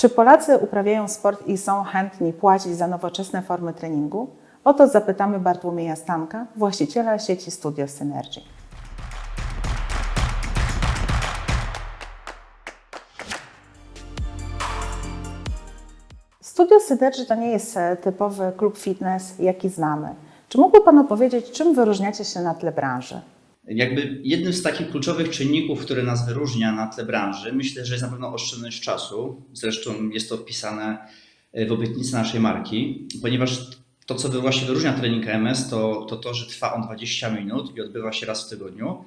Czy Polacy uprawiają sport i są chętni płacić za nowoczesne formy treningu? O to zapytamy Bartłomieja Stanka, właściciela sieci Studio Synergy. Studio Synergy to nie jest e, typowy klub fitness, jaki znamy. Czy mógłby Pan opowiedzieć, czym wyróżniacie się na tle branży? Jakby jednym z takich kluczowych czynników, który nas wyróżnia na tle branży, myślę, że jest na pewno oszczędność czasu. Zresztą jest to wpisane w obietnicy naszej marki, ponieważ to, co właśnie wyróżnia trening EMS, to, to to, że trwa on 20 minut i odbywa się raz w tygodniu.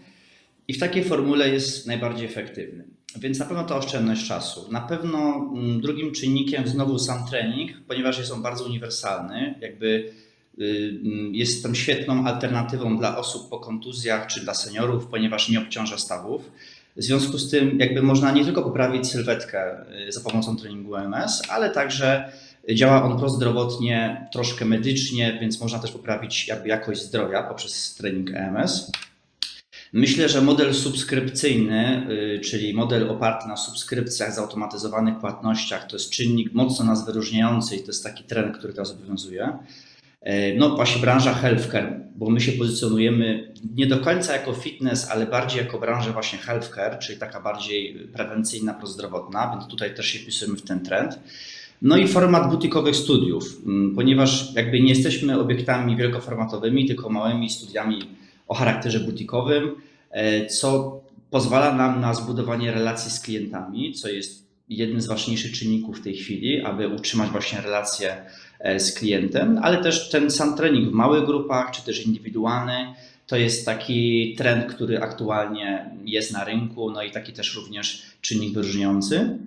I w takiej formule jest najbardziej efektywny. Więc na pewno to oszczędność czasu. Na pewno mm, drugim czynnikiem znowu sam trening, ponieważ jest on bardzo uniwersalny, jakby jest tam świetną alternatywą dla osób po kontuzjach czy dla seniorów, ponieważ nie obciąża stawów. W związku z tym jakby można nie tylko poprawić sylwetkę y, za pomocą treningu EMS, ale także działa on prozdrowotnie, troszkę medycznie, więc można też poprawić jakość zdrowia poprzez trening EMS. Myślę, że model subskrypcyjny, y, czyli model oparty na subskrypcjach, zautomatyzowanych płatnościach, to jest czynnik mocno nas wyróżniający i to jest taki trend, który teraz obowiązuje. E, No właśnie branża healthcare, bo my się pozycjonujemy nie do końca jako fitness, ale bardziej jako branża właśnie healthcare, czyli taka bardziej prewencyjna, prozdrowotna, więc tutaj też się wpisujemy w ten trend. No i format butikowych studiów, mm, ponieważ jakby nie jesteśmy obiektami wielkoformatowymi, tylko małymi studiami o charakterze butikowym, e, co pozwala nam na zbudowanie relacji z klientami, co jest jednym z ważniejszych czynników w tej chwili, aby utrzymać właśnie relacje z klientem, ale też ten sam trening w małych grupach, czy też indywidualny, to jest taki trend, który aktualnie jest na rynku, no i taki też również czynnik wyróżniający.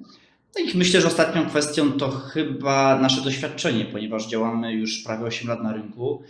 No i myślę, że ostatnią kwestią to chyba nasze doświadczenie, ponieważ działamy już prawie 8 lat na rynku.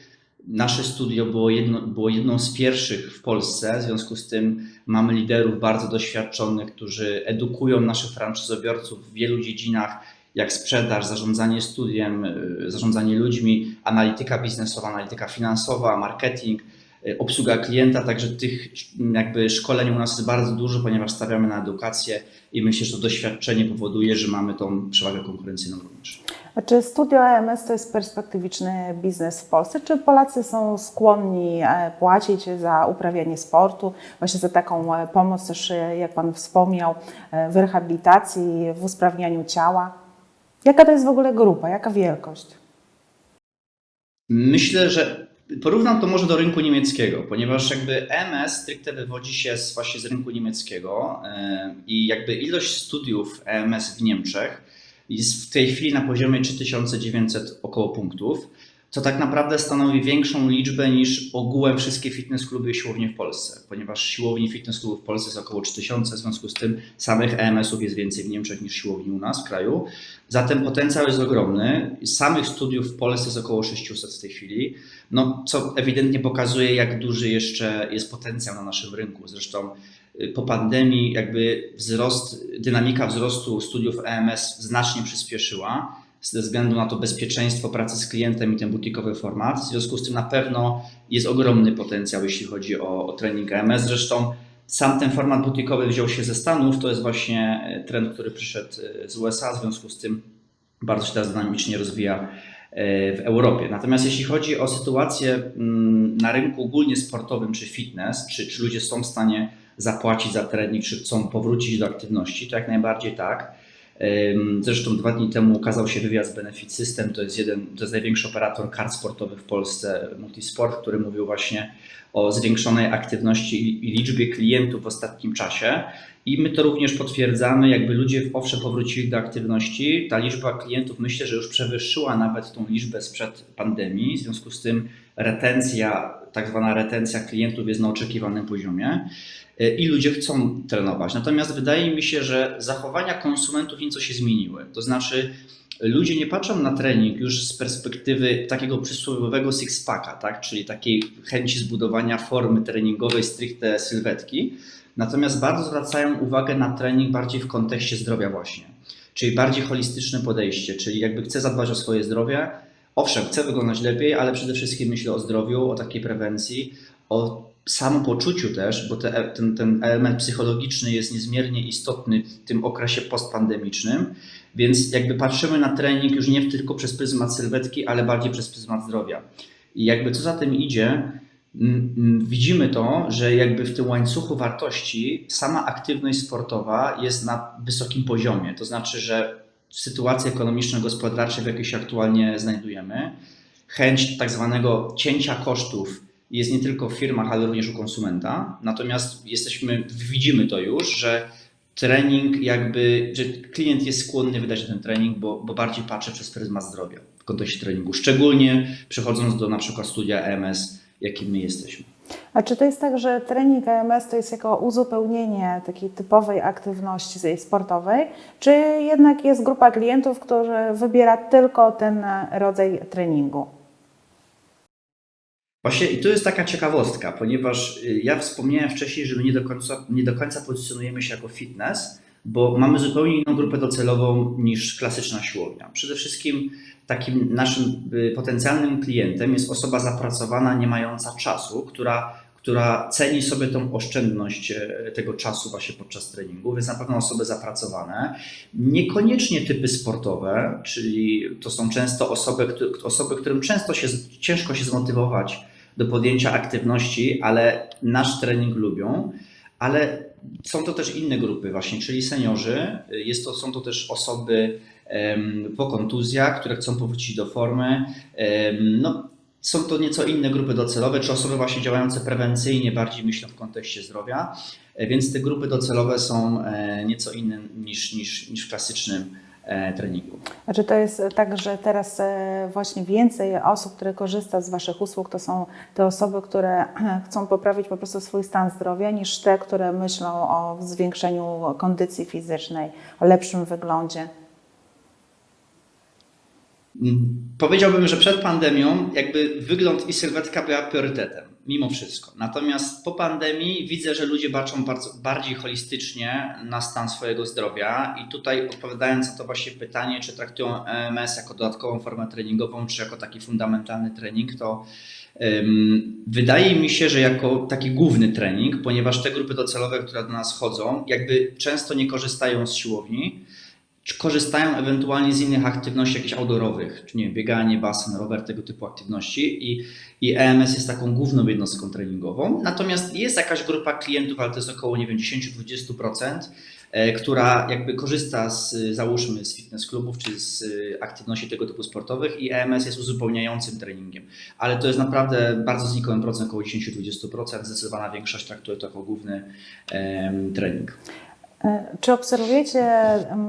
Nasze studio było, jedno, było jedną z pierwszych w Polsce, w związku z tym mamy liderów bardzo doświadczonych, którzy edukują naszych franczyzobiorców w wielu dziedzinach, jak sprzedaż, zarządzanie studiem, y, zarządzanie ludźmi, analityka biznesowa, analityka finansowa, marketing, y, obsługa klienta, także tych jakby szkoleń u nas jest bardzo dużo, ponieważ stawiamy na edukację i myślę, że to doświadczenie powoduje, że mamy tą przewagę konkurencyjną również. A Czy Studio EMS to jest perspektywiczny biznes w Polsce? Czy Polacy są skłonni e, płacić za uprawianie sportu, właśnie za taką e, pomoc też, e, jak Pan wspomniał, w rehabilitacji, w usprawnianiu ciała? Jaka to jest w ogóle grupa, jaka wielkość? Myślę, że porównam to może do rynku niemieckiego, ponieważ jakby EMS stricte wywodzi się z, właśnie z rynku niemieckiego e, i jakby ilość studiów EMS w Niemczech jest w tej chwili na poziomie 3900 około punktów, co tak naprawdę stanowi większą liczbę niż ogółem wszystkie fitness kluby i siłownie w Polsce, ponieważ siłowni fitness klubów w Polsce jest około 3000, w związku z tym samych EMS-ów jest więcej w Niemczech niż siłowni u nas w kraju. Zatem potencjał jest ogromny. Samych studiów w Polsce jest około 600 w tej chwili, no, co ewidentnie pokazuje, jak duży jeszcze jest potencjał na naszym rynku. Zresztą y, po pandemii jakby wzrost, dynamika wzrostu studiów EMS znacznie przyspieszyła ze względu na to bezpieczeństwo pracy z klientem i ten butikowy format. W związku z tym na pewno jest ogromny potencjał, jeśli chodzi o, o trening EMS. Zresztą sam ten format butikowy wziął się ze Stanów, to jest właśnie e, trend, który przyszedł e, z USA, w związku z tym bardzo się teraz dynamicznie rozwija e, w Europie. Natomiast jeśli chodzi o sytuację mm, na rynku ogólnie sportowym czy fitness, czy, czy ludzie są w stanie zapłacić za trening, czy chcą powrócić do aktywności, to jak najbardziej tak. Zresztą dwa dni temu ukazał się wywiad z Benefit System, to jest jeden, to jest największy operator kart sportowych w Polsce, Multisport, który mówił właśnie o zwiększonej aktywności i liczbie klientów w ostatnim czasie. I my to również potwierdzamy, jakby ludzie owszem powrócili do aktywności, ta liczba klientów myślę, że już przewyższyła nawet tą liczbę sprzed pandemii, w związku z tym retencja, tak zwana retencja klientów jest na oczekiwanym poziomie y, i ludzie chcą trenować. Natomiast wydaje mi się, że zachowania konsumentów nieco się zmieniły. To znaczy, ludzie nie patrzą na trening już z perspektywy takiego przysłowiowego six-packa, tak? czyli takiej chęci zbudowania formy treningowej stricte sylwetki, natomiast bardzo zwracają uwagę na trening bardziej w kontekście zdrowia właśnie, czyli bardziej holistyczne podejście, czyli jakby chcę zadbać o swoje zdrowie, owszem, chcę wyglądać lepiej, ale przede wszystkim myślę o zdrowiu, o takiej prewencji, o samopoczuciu też, bo te, ten, ten element psychologiczny jest niezmiernie istotny w tym okresie postpandemicznym, więc jakby patrzymy na trening już nie tylko przez pryzmat sylwetki, ale bardziej przez pryzmat zdrowia. I jakby co za tym idzie, widzimy to, że jakby w tym łańcuchu wartości sama aktywność sportowa jest na wysokim poziomie. To znaczy, że sytuacji ekonomiczno-gospodarczej, w jakiej się aktualnie znajdujemy, chęć tak zwanego cięcia kosztów jest nie tylko w firmach, ale również u konsumenta. Natomiast jesteśmy, widzimy to już, że trening jakby, że klient jest skłonny wydać ten trening, bo, bo bardziej patrzy przez pryzmat zdrowia w kontekście treningu. Szczególnie przechodząc do na przykład studia EMS, jakim my jesteśmy. A czy to jest tak, że trening AMS to jest jako uzupełnienie takiej typowej aktywności sportowej, czy jednak jest grupa klientów, którzy wybiera tylko ten rodzaj treningu? Właśnie i to jest taka ciekawostka, ponieważ y, ja wspomniałem wcześniej, że my nie do końca, nie do końca pozycjonujemy się jako fitness, bo mamy zupełnie inną grupę docelową niż klasyczna siłownia. Przede wszystkim takim naszym y, potencjalnym klientem jest osoba zapracowana, nie mająca czasu, która, która ceni sobie tą oszczędność e, tego czasu właśnie podczas treningu, więc na pewno osoby zapracowane. Niekoniecznie typy sportowe, czyli to są często osoby, osoby którym często się, ciężko się zmotywować do podjęcia aktywności, ale nasz trening lubią, ale są to też inne grupy właśnie, czyli seniorzy, jest to, są to też osoby po kontuzjach, które chcą powrócić do formy. No, są to nieco inne grupy docelowe, czy osoby właśnie działające prewencyjnie, bardziej myślą w kontekście zdrowia, E, więc te grupy docelowe są e, nieco inne niż, niż, niż w klasycznym e, treningu. A czy to jest tak, że teraz właśnie więcej osób, które korzysta z Waszych usług, to są te osoby, które chcą poprawić po prostu swój stan zdrowia, niż te, które myślą o zwiększeniu kondycji fizycznej, o lepszym wyglądzie? Mm, Powiedziałbym, że przed pandemią jakby wygląd i sylwetka była priorytetem, mimo wszystko. Natomiast po pandemii widzę, że ludzie baczą bardzo, bardziej holistycznie na stan swojego zdrowia i tutaj odpowiadając na to właśnie pytanie, czy traktują EMS jako dodatkową formę treningową, czy jako taki fundamentalny trening, to ym, wydaje mi się, że jako taki główny trening, ponieważ te grupy docelowe, które do nas chodzą, jakby często nie korzystają z siłowni, korzystają ewentualnie z innych aktywności jakichś outdoorowych, czy nie wiem, bieganie, basen, rower, tego typu aktywności i, i EMS jest taką główną jednostką treningową. Natomiast jest jakaś grupa klientów, ale to jest około, nie wiem, 10-20%, e, która jakby korzysta z, załóżmy, z fitness klubów, czy z e, aktywności tego typu sportowych i EMS jest uzupełniającym treningiem. Ale to jest naprawdę bardzo znikomy procent, około 10-20%, zdecydowana większość traktuje to jako główny em, trening. E, Czy obserwujecie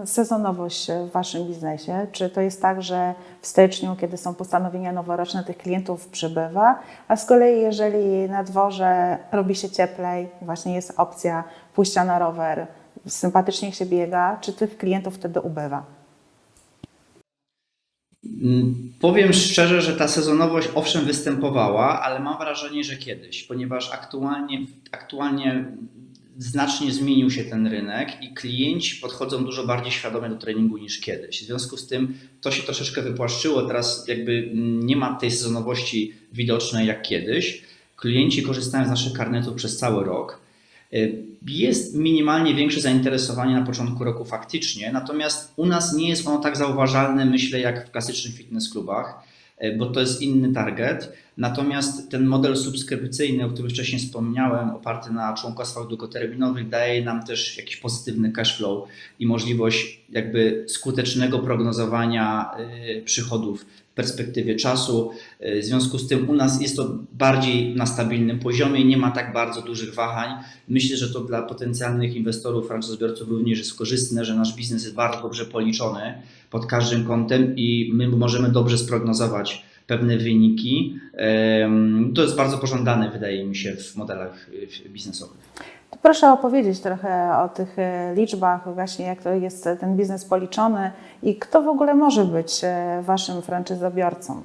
sezonowość w Waszym biznesie? Czy to jest tak, że w styczniu, kiedy są postanowienia noworoczne, tych klientów przybywa, a z kolei jeżeli na dworze robi się cieplej, właśnie jest opcja pójścia na rower, sympatycznie się biega, czy tych klientów wtedy ubywa? Mm, Powiem szczerze, że ta sezonowość owszem występowała, ale mam wrażenie, że kiedyś, ponieważ aktualnie, aktualnie znacznie zmienił się ten rynek i klienci podchodzą dużo bardziej świadomie do treningu niż kiedyś. W związku z tym to się troszeczkę wypłaszczyło, teraz jakby nie ma tej sezonowości widocznej jak kiedyś. Klienci korzystają z naszych karnetów przez cały rok. Y, Jest minimalnie większe zainteresowanie na początku roku faktycznie, natomiast u nas nie jest ono tak zauważalne, myślę, jak w klasycznych fitness klubach, bo to jest inny target. Natomiast ten model subskrypcyjny, o którym wcześniej wspomniałem, oparty na członkostwach długoterminowych, daje nam też jakiś pozytywny cash flow i możliwość jakby skutecznego prognozowania y, przychodów perspektywie czasu. Y, W związku z tym u nas jest to bardziej na stabilnym poziomie, nie ma tak bardzo dużych wahań. Myślę, że to dla potencjalnych inwestorów, franczyzobiorców również jest korzystne, że nasz biznes jest bardzo dobrze policzony pod każdym kątem i my możemy dobrze sprognozować pewne wyniki. To jest bardzo pożądane, wydaje mi się, w modelach y, biznesowych. To proszę opowiedzieć trochę o tych e, liczbach, właśnie jak to jest ten biznes policzony i kto w ogóle może być e, Waszym franczyzobiorcą?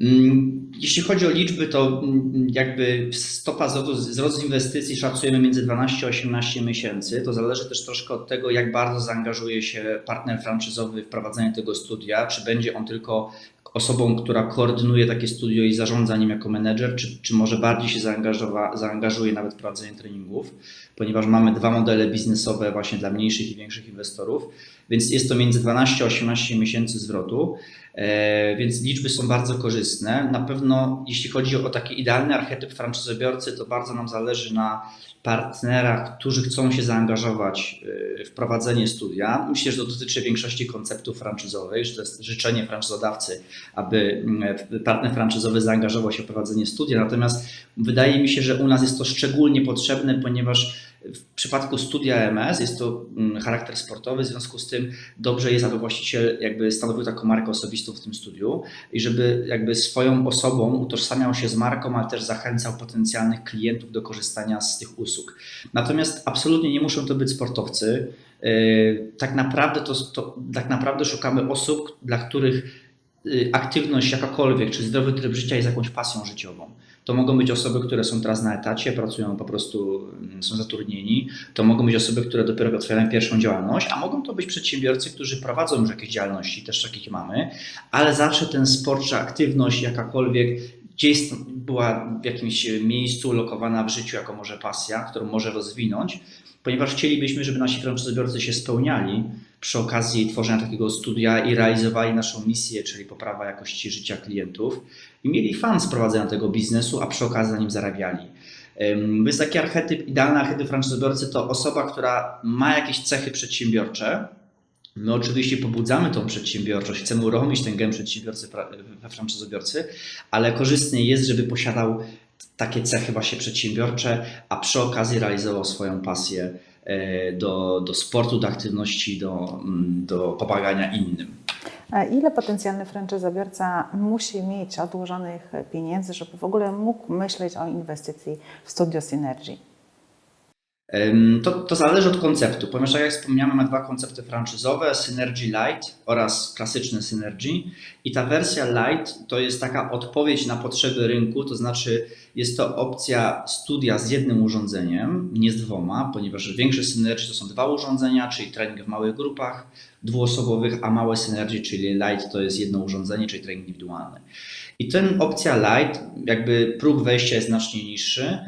Mm, Jeśli chodzi o liczby, to mm, jakby stopa wzrostu inwestycji szacujemy między 12 a 18 miesięcy. To zależy też troszkę od tego, jak bardzo zaangażuje się partner franczyzowy w prowadzenie tego studia, czy będzie on tylko osobą, która koordynuje takie studio i zarządza nim jako menedżer, czy, czy może bardziej się zaangażowa, zaangażuje nawet w prowadzenie treningów, ponieważ mamy dwa modele biznesowe właśnie dla mniejszych i większych inwestorów, więc jest to między 12 a 18 miesięcy zwrotu, więc liczby są bardzo korzystne. Na pewno jeśli chodzi o taki idealny archetyp franczyzobiorcy, to bardzo nam zależy na partnerach, którzy chcą się zaangażować e, w prowadzenie studia. Myślę, że to dotyczy większości konceptów franczyzowych, że to jest życzenie franczyzodawcy, aby mm, partner franczyzowy zaangażował się w prowadzenie studia. Natomiast wydaje mi się, że u nas jest to szczególnie potrzebne, ponieważ w przypadku studia MS jest to mm, charakter sportowy, w związku z tym dobrze jest, aby właściciel jakby stanowił taką markę osobistą w tym studiu i żeby jakby swoją osobą utożsamiał się z marką, ale też zachęcał potencjalnych klientów do korzystania z tych usług. Natomiast absolutnie nie muszą to być sportowcy. Yy, Tak naprawdę, to, to, tak naprawdę szukamy osób, dla których y, aktywność jakakolwiek, czy zdrowy tryb życia jest jakąś pasją życiową. To mogą być osoby, które są teraz na etacie, pracują po prostu, mm, są zatrudnieni. To mogą być osoby, które dopiero otwierają pierwszą działalność, a mogą to być przedsiębiorcy, którzy prowadzą już jakieś działalności, też takich mamy, ale zawsze ten sport czy aktywność jakakolwiek gdzieś była w jakimś miejscu lokowana w życiu jako może pasja, którą może rozwinąć, ponieważ chcielibyśmy, żeby nasi franczyzobiorcy się spełniali przy okazji tworzenia takiego studia i realizowali naszą misję, czyli poprawa jakości życia klientów i mieli fan z prowadzenia tego biznesu, a przy okazji na nim zarabiali. Więc taki archetyp, idealny archetyp franczyzobiorcy to osoba, która ma jakieś cechy przedsiębiorcze. My oczywiście pobudzamy tą przedsiębiorczość, chcemy uruchomić ten gen przedsiębiorcy we franczyzobiorcy, ale korzystnie jest, żeby posiadał takie cechy właśnie przedsiębiorcze, a przy okazji realizował swoją pasję e, do, do sportu, do aktywności, do, mm, do pomagania innym. Ile potencjalny franczyzobiorca musi mieć odłożonych pieniędzy, żeby w ogóle mógł myśleć o inwestycji w Studio Synergy? To, to zależy od konceptu, ponieważ tak jak wspomniałem, mamy dwa koncepty franczyzowe, Synergy Lite oraz klasyczny Synergy. I ta wersja Lite to jest taka odpowiedź na potrzeby rynku, to znaczy jest to opcja studia z jednym urządzeniem, nie z dwoma, ponieważ większe Synergy to są dwa urządzenia, czyli trening w małych grupach dwuosobowych, a małe Synergy, czyli Lite to jest jedno urządzenie, czyli trening indywidualny. I ten opcja Lite, jakby próg wejścia jest znacznie niższy,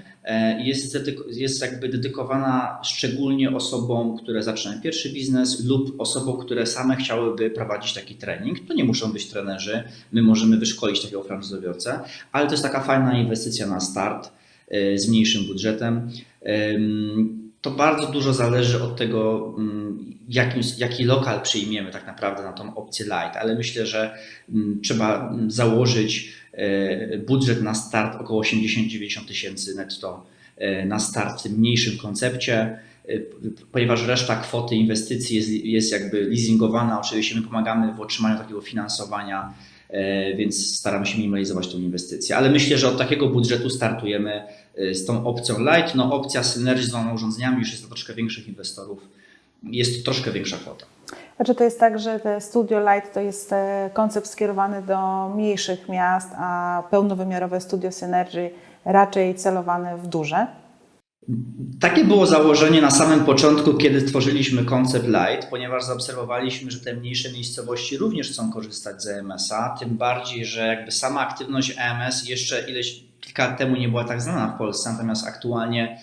jest, dedyk- jest jakby dedykowana szczególnie osobom, które zaczynają pierwszy biznes lub osobom, które same chciałyby prowadzić taki trening. To nie muszą być trenerzy, my możemy wyszkolić takiego franczyzobiorcę, ale to jest taka fajna inwestycja na start e, z mniejszym budżetem. Em, To bardzo dużo zależy od tego, mm, jaki, lokal przyjmiemy tak naprawdę na tą opcję light, ale myślę, że mm, trzeba mm, założyć e, budżet na start około 80-90 tysięcy netto e, na start w tym mniejszym koncepcie, e, ponieważ reszta kwoty inwestycji jest, jest jakby leasingowana. Oczywiście my pomagamy w otrzymaniu takiego finansowania, e, więc staramy się minimalizować tą inwestycję. Ale myślę, że od takiego budżetu startujemy e, z tą opcją light. No opcja synergii z urządzeniami już jest dla troszkę większych inwestorów. Jest to troszkę większa kwota. Znaczy to jest tak, że te Studio Light to jest e, koncept skierowany do mniejszych miast, a pełnowymiarowe Studio Synergy raczej celowane w duże. Takie było założenie na samym początku, kiedy tworzyliśmy koncept Light, ponieważ zaobserwowaliśmy, że te mniejsze miejscowości również chcą korzystać z EMS-a, tym bardziej, że jakby sama aktywność EMS jeszcze ileś kilka lat temu nie była tak znana w Polsce, natomiast aktualnie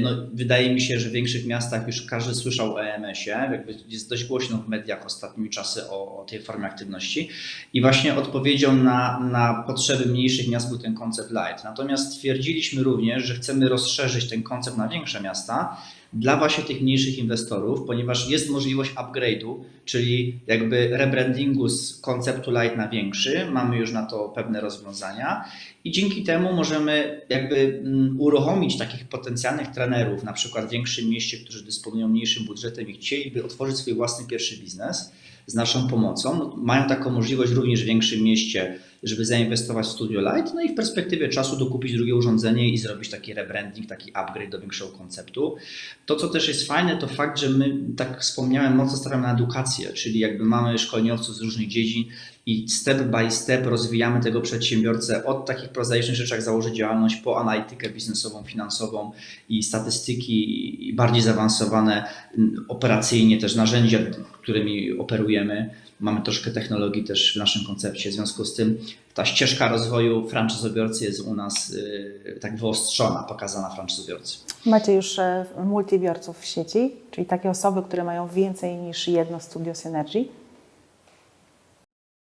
no, wydaje mi się, że w większych miastach już każdy słyszał o EMS-ie, jakby jest dość głośno w mediach ostatnimi czasy o, o tej formie aktywności i właśnie odpowiedzią na, na potrzeby mniejszych miast był ten koncept Light. Natomiast stwierdziliśmy również, że chcemy rozszerzyć ten koncept na większe miasta dla właśnie tych mniejszych inwestorów, ponieważ jest możliwość upgrade'u, czyli jakby rebrandingu z konceptu Light na większy. Mamy już na to pewne rozwiązania i dzięki temu możemy jakby mm, uruchomić takich potencjalnych trenerów, na przykład w większym mieście, którzy dysponują mniejszym budżetem i chcieliby otworzyć swój własny pierwszy biznes z naszą pomocą. Mają taką możliwość również w większym mieście, żeby zainwestować w Studio Light, no i w perspektywie czasu dokupić drugie urządzenie i zrobić taki rebranding, taki upgrade do większego konceptu. To, co też jest fajne, to fakt, że my, tak wspomniałem, mocno stawiamy na edukację, czyli jakby mamy szkoleniowców z różnych dziedzin, i step by step rozwijamy tego przedsiębiorcę od takich prozaicznych rzeczy jak założyć działalność po analitykę biznesową, finansową i statystyki i bardziej zaawansowane operacyjnie też narzędzia, którymi operujemy. Mamy troszkę technologii też w naszym koncepcie, w związku z tym ta ścieżka rozwoju franczyzobiorcy jest u nas y, tak wyostrzona, pokazana franczyzobiorcy. Macie już e, multibiorców w sieci, czyli takie osoby, które mają więcej niż jedno studio Synergy.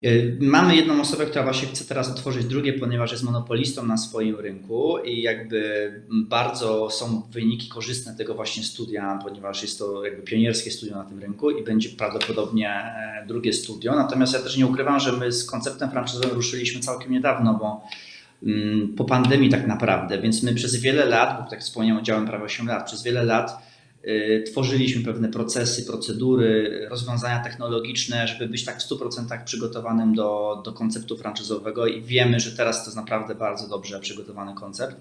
Y, Mamy jedną osobę, która właśnie chce teraz otworzyć drugie, ponieważ jest monopolistą na swoim rynku i jakby bardzo są wyniki korzystne tego właśnie studia, ponieważ jest to jakby pionierskie studio na tym rynku i będzie prawdopodobnie e, drugie studio. Natomiast ja też nie ukrywam, że my z konceptem franczyzowym ruszyliśmy całkiem niedawno, bo mm, po pandemii tak naprawdę, więc my przez wiele lat, bo tak wspomniałem, działam prawie 8 lat, przez wiele lat tworzyliśmy pewne procesy, procedury, rozwiązania technologiczne, żeby być tak w 100% przygotowanym do, do konceptu franczyzowego i wiemy, że teraz to jest naprawdę bardzo dobrze przygotowany koncept,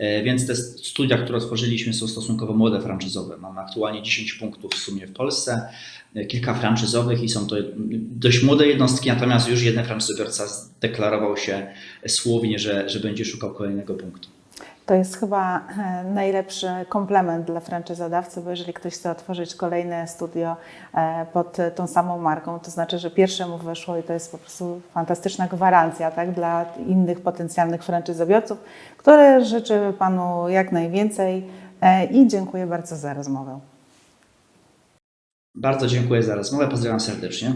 Y, więc te studia, które otworzyliśmy są stosunkowo młode franczyzowe. Mamy aktualnie 10 punktów w sumie w Polsce, y, kilka franczyzowych i są to dość młode jednostki, natomiast już jeden franczyzobiorca zdeklarował się słownie, że, że będzie szukał kolejnego punktu. To jest chyba e, najlepszy komplement dla franczyzodawcy, bo jeżeli ktoś chce otworzyć kolejne studio e, pod tą samą marką, to znaczy, że pierwsze mu wyszło i to jest po prostu fantastyczna gwarancja tak, dla innych potencjalnych franczyzobiorców, które życzę Panu jak najwięcej e, i dziękuję bardzo za rozmowę. Bardzo dziękuję za rozmowę, pozdrawiam serdecznie.